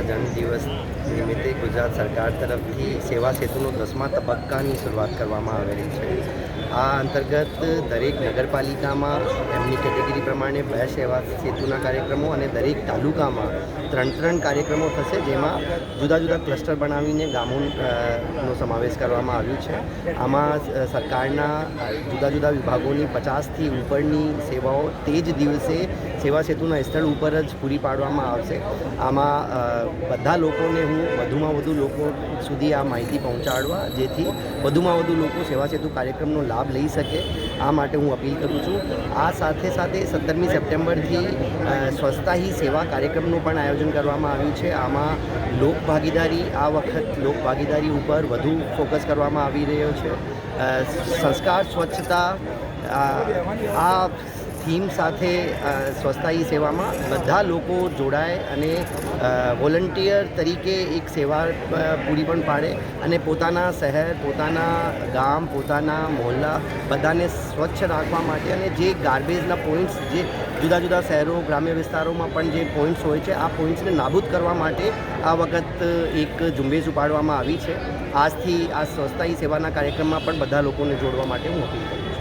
ગાંધીના જન્મદિવસ નિમિત્તે ગુજરાત સરકાર તરફથી સેવા સેતુનો દસમા તબક્કાની શરૂઆત કરવામાં આવેલી છે. આ અંતર્ગત દરેક નગરપાલિકામાં એમની કેટેગરી પ્રમાણે બે સેવા સેતુના કાર્યક્રમો અને દરેક તાલુકામાં ત્રણ ત્રણ કાર્યક્રમો થશે, જેમાં જુદા જુદા ક્લસ્ટર બનાવીને ગામોનો સમાવેશ કરવામાં આવ્યું છે. આમાં સરકારના જુદા જુદા વિભાગોની પચાસથી ઉપરની સેવાઓ તે જ દિવસે સેવા સેતુના સ્થળ ઉપર જ પૂરી પાડવામાં આવશે. આમાં બધા લોકોને હું વધુમાં વધુ લોકો સુધી આ માહિતી પહોંચાડવા, જેથી વધુમાં વધુ લોકો સેવા સેતુ કાર્યક્રમનો લાભ લઈ શકે. આ માટે હું અપીલ કરું છું. આ સાથે સાથે સત્તરમી સપ્ટેમ્બરથી સ્વચ્છતા હી સેવા કાર્યક્રમનું પણ આયોજન કરવામાં આવ્યું છે. આમાં લોક ભાગીદારી આ વખત લોક ભાગીદારી ઉપર વધુ ફોકસ કરવામાં આવી રહ્યો છે. સંસ્કાર સ્વચ્છતા આ થીમ સાથે અ, સેવામાં બધા લોકો જોડાય અને વોલન્ટિયર તરીકે એક સેવા પૂરી પણ પાડે અને પોતાના શહેર પોતાના ગામ પોતાના મોહલ્લા બધાને સ્વચ્છ રાખવા માટે અને જે ગાર્બેજના પોઈન્ટ્સ જે જુદા જુદા શહેરો ગ્રામ્ય વિસ્તારોમાં પણ જે પોઈન્ટ્સ હોય છે આ પોઈન્ટ્સને નાબૂદ કરવા માટે આ વખત એક ઝુંબેશ ઉપાડવામાં આવી છે. આજથી આ સ્વચ્છતા સેવાના કાર્યક્રમમાં પણ બધા લોકોને જોડવા માટે હું અપીલ કરું છું.